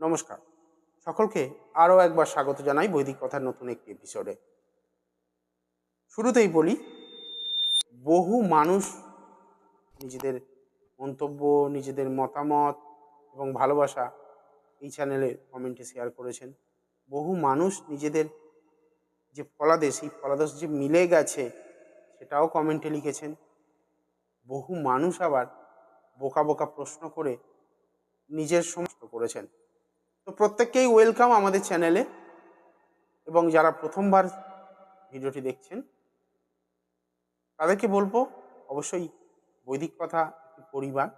নমস্কার। সকলকে আরও একবার স্বাগত জানাই বৈদিক কথার নতুন একটি এপিসোডে শুরুতেই বলি, বহু মানুষ নিজেদের মন্তব্য, নিজেদের মতামত এবং ভালোবাসা এই চ্যানেলে কমেন্টে শেয়ার করেছেন। বহু মানুষ নিজেদের যে ফলাদেশ এই ফলাদেশ যে মিলে গেছে, সেটাও কমেন্টে লিখেছেন। বহু মানুষ আবার বোকা বোকা প্রশ্ন করে নিজের সমস্ত করেছেন। তো প্রত্যেককেই ওয়েলকাম আমাদের চ্যানেলে এবং যারা প্রথমবার ভিডিওটি দেখছেন, তাদেরকে বলব অবশ্যই বৈদিক কথা পরিবার।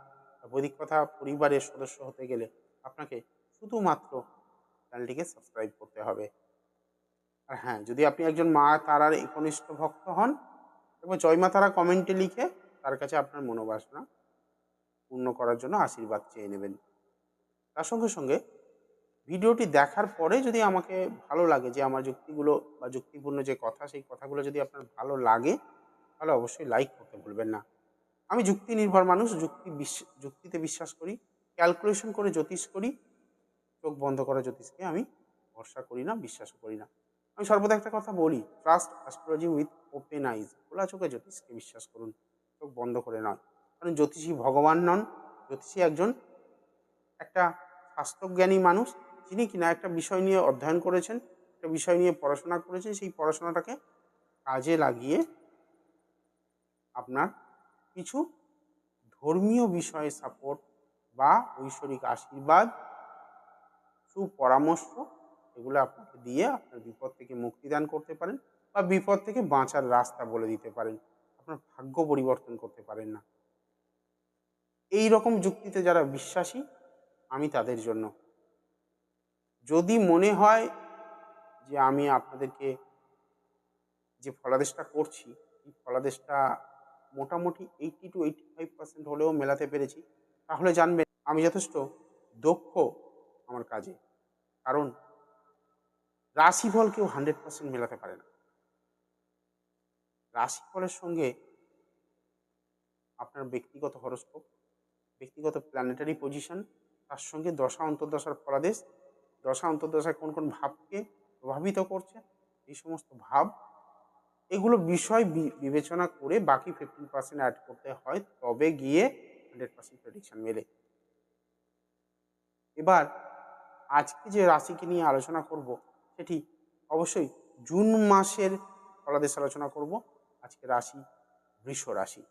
বৈদিক কথা পরিবারের সদস্য হতে গেলে আপনাকে শুধুমাত্র চ্যানেলটিকে সাবস্ক্রাইব করতে হবে। আর হ্যাঁ যদি আপনি একজন মা তারার একনিষ্ঠ ভক্ত হন, এবং জয় মা তারা কমেন্টে লিখে তার কাছে আপনার মনোবাসনা পূর্ণ করার জন্য আশীর্বাদ চেয়ে নেবেন। তার সঙ্গে সঙ্গে ভিডিওটি দেখার পরে যদি আমাকে ভালো লাগে যে আমার যুক্তিগুলো বা যুক্তিপূর্ণ যে কথা, সেই কথাগুলো যদি আপনার ভালো লাগে, তাহলে অবশ্যই লাইক করতে ভুলবেন না। আমি যুক্তি নির্ভর মানুষ, যুক্তি যুক্তিতে বিশ্বাস করি ক্যালকুলেশন করে জ্যোতিষ করি, চোখ বন্ধ করা জ্যোতিষকে আমি ভরসা করি না, বিশ্বাসও করি না। আমি সর্বদা একটা কথা বলি trust astrology with open eyes খোলা চোখে জ্যোতিষকে বিশ্বাস করুন, চোখ বন্ধ করে নয়। কারণ জ্যোতিষী ভগবান নন, জ্যোতিষী একজন একটা স্বাস্থ্যজ্ঞানী মানুষ যিনি কিনা একটা বিষয় নিয়ে অধ্যয়ন করেছেন, একটা বিষয় নিয়ে পড়াশোনা করেছেন, সেই পড়াশোনাটাকে কাজে লাগিয়ে আপনার কিছু ধর্মীয় বিষয়ে সাপোর্ট বা ঐশ্বরিক আশীর্বাদ, সুপরামর্শ এগুলো আপনাকে দিয়ে আপনার বিপদ থেকে মুক্তিদান করতে পারেন বা বিপদ থেকে বাঁচার রাস্তা বলে দিতে পারেন। আপনার ভাগ্য পরিবর্তন করতে পারেন না। এই রকম যুক্তিতে যারা বিশ্বাসী, আমি তাদের জন্য যদি মনে হয় যে আমি আপনাদেরকে যে ফলাদেশটা করছি, এই ফলাদেশটা মোটামুটি eighty to eighty five percent হলেও মেলাতে পেরেছি, তাহলে জানবেন আমি যথেষ্ট দক্ষ আমার কাজে। কারণ রাশিফল কেউ হান্ড্রেড পার্সেন্ট মেলাতে পারে না। রাশিফলের সঙ্গে আপনার ব্যক্তিগত হরস্কোপ ব্যক্তিগত প্ল্যানেটারি পজিশন তার সঙ্গে দশা, অন্তর্দশার ফলাদেশ দশা অন্তর্দশায় কোন কোন ভাবকে প্রভাবিত করছে? এই সমস্ত ভাব, এগুলো বিষয় বিবেচনা করে বাকি ফিফটিন পার্সেন্ট অ্যাড করতে হয়, তবে গিয়ে হান্ড্রেড পার্সেন্ট প্রেডিকশন মেলে। এবার আজকে যে রাশিকে নিয়ে আলোচনা করব, সেটি অবশ্যই জুন মাসের ফলাদেশ আলোচনা করব। আজকে রাশি বৃষ রাশি।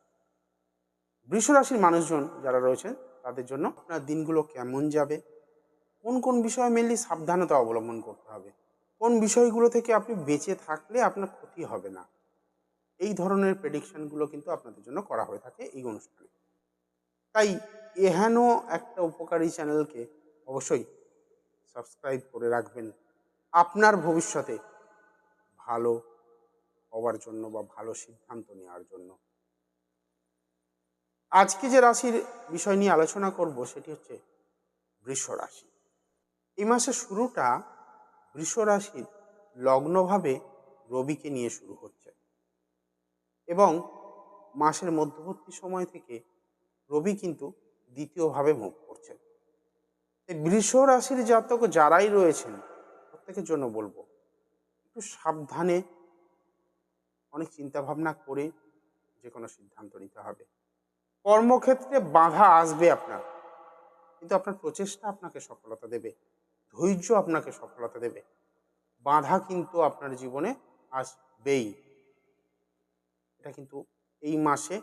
বৃষ রাশির মানুষজন যারা রয়েছেন, তাদের জন্য আপনার দিনগুলো কেমন যাবে? কোন কোন বিষয়ে মেনলি সাবধানতা অবলম্বন করতে হবে। কোন বিষয়গুলো থেকে আপনি বেঁচে থাকলে আপনার ক্ষতি হবে না। এই ধরনের প্রেডিকশনগুলো কিন্তু আপনাদের জন্য করা হয়ে থাকে এই অনুষ্ঠানে। তাই এহেন একটা উপকারী চ্যানেলকে অবশ্যই সাবস্ক্রাইব করে রাখবেন। আপনার ভবিষ্যতে ভালো হওয়ার জন্য বা ভালো সিদ্ধান্ত নেওয়ার জন্য। আজকে যে রাশির বিষয় নিয়ে আলোচনা করব সেটি হচ্ছে বৃষ রাশি। এই মাসের শুরুটা রাশির লগ্নভাবে রবিকে নিয়ে শুরু হচ্ছে। এবং মাসের মধ্যবর্তী সময় থেকে রবি কিন্তু দ্বিতীয়ভাবে মুখ করছে। এই বৃষ রাশির জাতক যারাই রয়েছেন, প্রত্যেকের জন্য বলব, একটু সাবধানে অনেক চিন্তা ভাবনা করে যে কোনো সিদ্ধান্ত নিতে হবে। কর্মক্ষেত্রে বাধা আসবে আপনার, কিন্তু আপনার প্রচেষ্টা আপনাকে সফলতা দেবে। ধৈর্য আপনাকে সফলতা দেবে। বাধা কিন্তু আপনার জীবনে আসবেই। এটা কিন্তু এই মাসে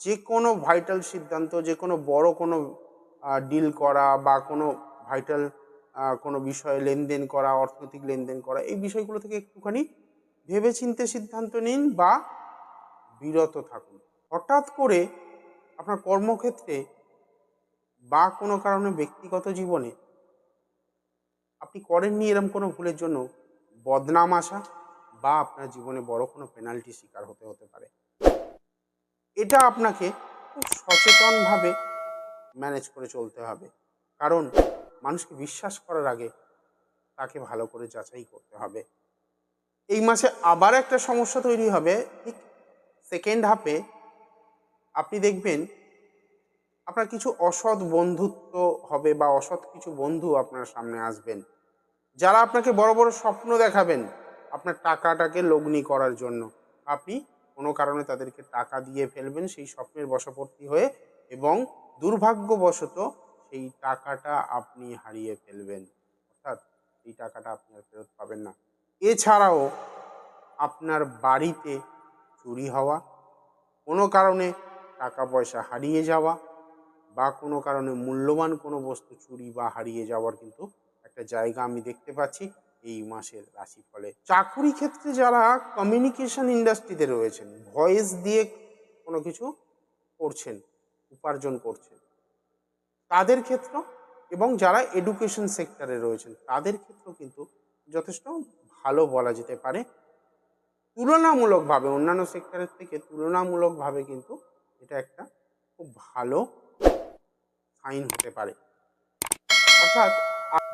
যে কোনো ভাইটাল সিদ্ধান্ত যে কোনো বড় কোনো ডিল করা বা কোনো ভাইটাল কোনো বিষয়ে লেনদেন করা, অর্থনৈতিক লেনদেন করা, এই বিষয়গুলো থেকে একটুখানি ভেবেচিন্তে সিদ্ধান্ত নিন বা বিরত থাকুন। হঠাৎ করে আপনার কর্মক্ষেত্রে বা কোনো কারণে ব্যক্তিগত জীবনে আপনি করেননি এরম কোনো ভুলের জন্য বদনাম আসা বা আপনার জীবনে বড় কোনো পেনাল্টি শিকার হতে হতে পারে। এটা আপনাকে খুব সচেতনভাবে ম্যানেজ করে চলতে হবে। কারণ মানুষকে বিশ্বাস করার আগে তাকে ভালো করে যাচাই করতে হবে। এই মাসে আবার একটা সমস্যা তৈরি হবে। ঠিক সেকেন্ড হাফে আপনি দেখবেন আপনার কিছু অসৎ বন্ধুত্ব হবে বা অসৎ কিছু বন্ধু আপনার সামনে আসবেন। যারা আপনাকে বড় বড় স্বপ্ন দেখাবেন, আপনার টাকাটাকে লগ্নি করার জন্য। আপনি কোনো কারণে তাদেরকে টাকা দিয়ে ফেলবেন, সেই স্বপ্নের বশবর্তী হয়ে এবং দুর্ভাগ্যবশত সেই টাকাটা আপনি হারিয়ে ফেলবেন। অর্থাৎ এই টাকাটা আপনি আর ফেরত পাবেন না। এছাড়াও আপনার বাড়িতে চুরি হওয়া, কোনো কারণে টাকা পয়সা হারিয়ে যাওয়া বা কোনো কারণে মূল্যবান কোনো বস্তু চুরি বা হারিয়ে যাওয়ার কিন্তু একটা জায়গা আমি দেখতে পাচ্ছি এই মাসের রাশিফলে। চাকুরি ক্ষেত্রে যারা কমিউনিকেশন ইন্ডাস্ট্রিতে রয়েছেন ভয়েস দিয়ে কোনো কিছু করছেন, উপার্জন করছেন, তাদের ক্ষেত্র এবং যারা এডুকেশন সেক্টরে রয়েছেন, তাদের ক্ষেত্রেও কিন্তু যথেষ্ট ভালো বলা যেতে পারে। তুলনামূলকভাবে অন্যান্য সেক্টরের থেকে তুলনামূলকভাবে কিন্তু এটা একটা খুব ভালো সাইন হতে পারে। অর্থাৎ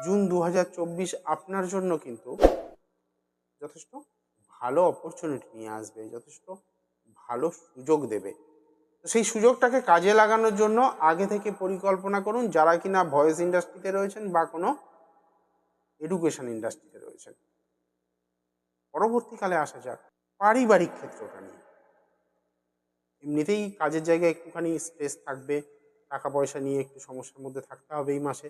জুন দু হাজার চব্বিশ আপনার জন্য কিন্তু যথেষ্ট ভালো অপরচুনিটি নিয়ে আসবে, যথেষ্ট ভালো সুযোগ দেবে। তো সেই সুযোগটাকে কাজে লাগানোর জন্য আগে থেকে পরিকল্পনা করুন যারা কিনা ভয়েস ইন্ডাস্ট্রিতে রয়েছেন বা কোনো এডুকেশন ইন্ডাস্ট্রিতে রয়েছেন। পরবর্তীকালে আসা যাক পারিবারিক ক্ষেত্রটা নিয়ে। এমনিতেই কাজের জায়গায় একটুখানি স্ট্রেস থাকবে টাকা পয়সা নিয়ে একটু সমস্যার মধ্যে থাকতে হবে এই মাসে।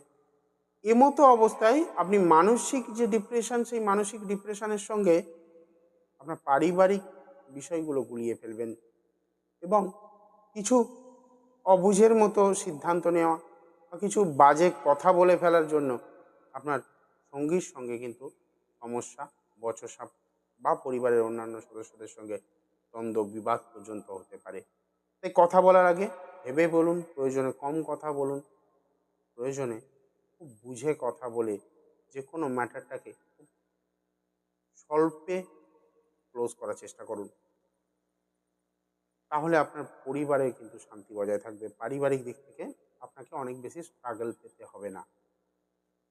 এমতো অবস্থায় আপনি মানসিক যে ডিপ্রেশন সেই মানসিক ডিপ্রেশনের সঙ্গে আপনার পারিবারিক বিষয়গুলো গুলিয়ে ফেলবেন এবং কিছু অবুঝের মতো সিদ্ধান্ত নেওয়া বা কিছু বাজে কথা বলে ফেলার জন্য আপনার সঙ্গীর সঙ্গে কিন্তু সমস্যা বচসা বা পরিবারের অন্যান্য সদস্যদের সঙ্গে দ্বন্দ্ব, বিবাদ পর্যন্ত হতে পারে। তাই কথা বলার আগে ভেবে বলুন, প্রয়োজনে কম কথা বলুন, প্রয়োজনে খুব বুঝে কথা বলে যে কোনো ম্যাটারটাকে খুব স্বল্পে ক্লোজ করার চেষ্টা করুন। তাহলে আপনার পরিবারে কিন্তু শান্তি বজায় থাকবে, পারিবারিক দিক থেকে আপনাকে অনেক বেশি স্ট্রাগল পেতে হবে না।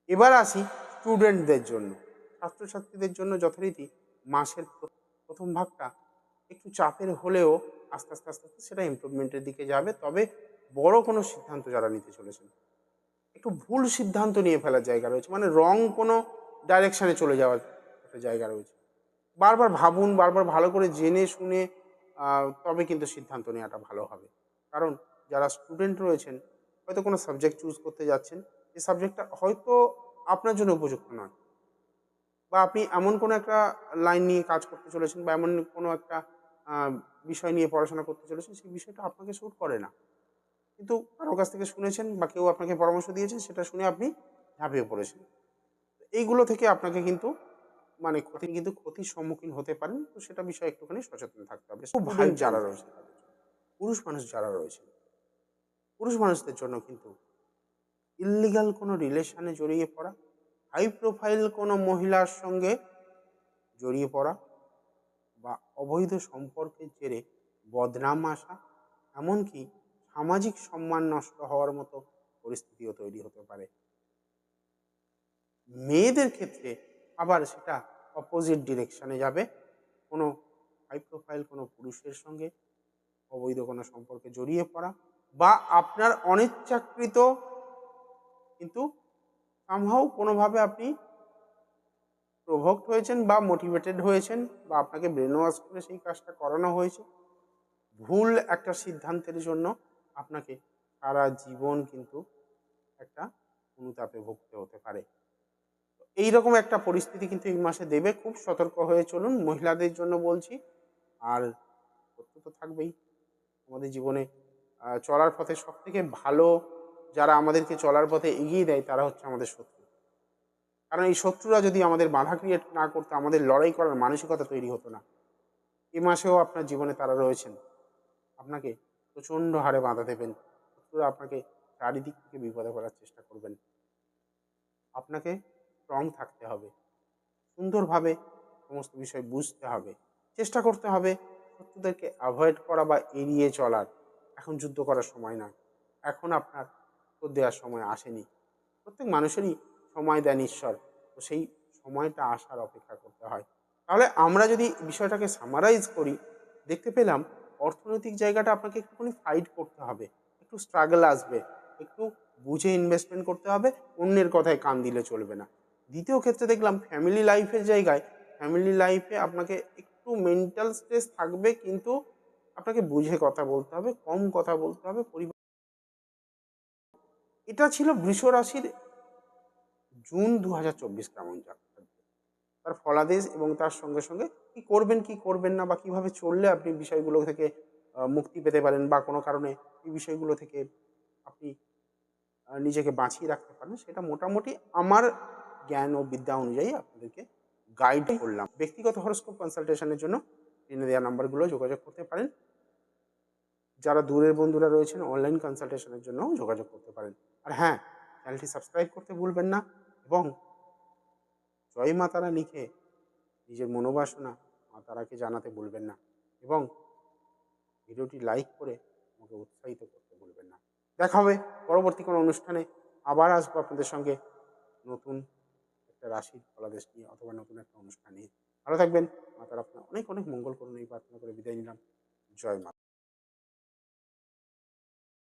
এবার আসি স্টুডেন্টদের জন্য। ছাত্রছাত্রীদের জন্য যথারীতি মাসের প্রথম ভাগটা একটু চাপের হলেও আস্তে আস্তে আস্তে আস্তে সেটা ইমপ্রুভমেন্টের দিকে যাবে। তবে বড় কোনো সিদ্ধান্ত যারা নিতে চলেছেন, একটু ভুল সিদ্ধান্ত নিয়ে ফেলার জায়গা রয়েছে। মানে রং কোনো ডাইরেকশানে চলে যাওয়ার একটা জায়গা রয়েছে। বারবার ভাবুন, বারবার ভালো করে জেনে শুনে তবে কিন্তু সিদ্ধান্ত নেওয়াটা ভালো হবে। কারণ যারা স্টুডেন্ট রয়েছেন, হয়তো কোনো সাবজেক্ট চুজ করতে যাচ্ছেন যে সাবজেক্টটা হয়তো আপনার জন্য উপযুক্ত নয়। বা আপনি এমন কোনো একটা লাইন নিয়ে কাজ করতে চলেছেন বা এমন কোনো একটা বিষয় নিয়ে পড়াশোনা করতে চলেছেন সেই বিষয়টা আপনাকে শ্যুট করে না। কিন্তু কারোর কাছ থেকে শুনেছেন বা কেউ আপনাকে পরামর্শ দিয়েছেন সেটা শুনে আপনি ঝাঁপিয়ে পড়েছেন। এইগুলো থেকে আপনাকে কিন্তু মানে ক্ষতি কিন্তু ক্ষতির সম্মুখীন হতে পারেন। তো সেটা বিষয়ে একটুখানি সচেতন থাকতে হবে। খুব ভাই যারা রয়েছে পুরুষ মানুষ যারা রয়েছে পুরুষ মানুষদের জন্য কিন্তু ইল্লিগাল কোনো রিলেশনে জড়িয়ে পড়া হাই প্রোফাইল কোনো মহিলার সঙ্গে জড়িয়ে পড়া বা অবৈধ সম্পর্কের জেরে বদনাম আসা, এমনকি সামাজিক সম্মান নষ্ট হওয়ার মতো পরিস্থিতিও তৈরি হতে পারে। মেয়েদের ক্ষেত্রে আবার সেটা অপোজিট ডিরেকশনে যাবে। কোনো হাই প্রোফাইল কোনো পুরুষের সঙ্গে অবৈধ কোনো সম্পর্কে জড়িয়ে পড়া বা আপনার অনিচ্ছাকৃত কিন্তু সামহাও কোনোভাবে আপনি প্রভোক্ট হয়েছেন বা মোটিভেটেড হয়েছেন বা আপনাকে ব্রেন ওয়াশ করে সেই কাজটা করানো হয়েছে, ভুল একটা সিদ্ধান্তের জন্য আপনাকে সারা জীবন কিন্তু একটা অনুতাপে ভুগতে হতে পারে। এই রকম একটা পরিস্থিতি কিন্তু এই মাসে দেবে, খুব সতর্ক হয়ে চলুন, মহিলাদের জন্য বলছি। আর সত্য তো থাকবেই, আমাদের জীবনে চলার পথে সব থেকে ভালো যারা আমাদেরকে চলার পথে এগিয়ে দেয় তারা হচ্ছে আমাদের শত্রু। কারণ এই শত্রুরা যদি আমাদের বাধা ক্রিয়েট না করতো, আমাদের লড়াই করার মানসিকতা তৈরি হতো না। এ মাসেও আপনার জীবনে তারা রয়েছেন। আপনাকে প্রচণ্ড হারে বাধা দেবেন। শত্রুরা আপনাকে চারিদিক থেকে বিপদে করার চেষ্টা করবেন। আপনাকে স্ট্রং থাকতে হবে। সুন্দরভাবে সমস্ত বিষয় বুঝতে হবে। চেষ্টা করতে হবে শত্রুদেরকে অ্যাভয়েড করা বা এড়িয়ে চলার। এখন যুদ্ধ করার সময় না এখন আপনার উত্তর দেওয়ার সময় আসেনি। প্রত্যেক মানুষেরই সময় দেন ঈশ্বর। তো সেই সময়টা আসার অপেক্ষা করতে হয়। তাহলে আমরা যদি বিষয়টাকে সামারাইজ করি, দেখতে পেলাম অর্থনৈতিক জায়গাটা আপনাকে একটুখানি ফাইট করতে হবে। একটু স্ট্রাগল আসবে, একটু বুঝে ইনভেস্টমেন্ট করতে হবে, অন্যের কথায় কান দিলে চলবে না। দ্বিতীয় ক্ষেত্রে দেখলাম ফ্যামিলি লাইফের জায়গায় ফ্যামিলি লাইফে আপনাকে একটু মেন্টাল স্ট্রেস থাকবে, কিন্তু আপনাকে বুঝে কথা বলতে হবে, কম কথা বলতে হবে, পরিবার এটা ছিল বৃষ রাশির জুন দু হাজার চব্বিশ কেমন যাক তার ফলাদেশ এবং তার সঙ্গে সঙ্গে কি করবেন কি করবেন না বা কীভাবে চললে আপনি বিষয়গুলো থেকে মুক্তি পেতে পারেন বা কোনো কারণে এই বিষয়গুলো থেকে আপনি নিজেকে বাঁচিয়ে রাখতে পারেন সেটা মোটামুটি আমার জ্ঞান ও বিদ্যা অনুযায়ী আপনাদেরকে গাইড করলাম। ব্যক্তিগত হরস্কোপ কনসালটেশনের জন্য টেনে দেওয়া নাম্বারগুলো যোগাযোগ করতে পারেন। যারা দূরের বন্ধুরা রয়েছেন অনলাইন কনসালটেশনের জন্য যোগাযোগ করতে পারেন। আর হ্যাঁ চ্যানেলটি সাবস্ক্রাইব করতে ভুলবেন না। এবং জয় মা তারা লিখে নিজের মনোবাসনা মা তারাকে জানাতে ভুলবেন না এবং ভিডিওটি লাইক করে আমাকে উৎসাহিত করতে ভুলবেন না। দেখা হবে পরবর্তী কোনো অনুষ্ঠানে। আবার আসব আপনাদের সঙ্গে নতুন একটা রাশির ফলাদেশ নিয়ে অথবা নতুন একটা অনুষ্ঠান নিয়ে। ভালো থাকবেন। মা তারা আপনার অনেক অনেক মঙ্গল করুন। এই প্রার্থনা করে বিদায় নিলাম। জয় মা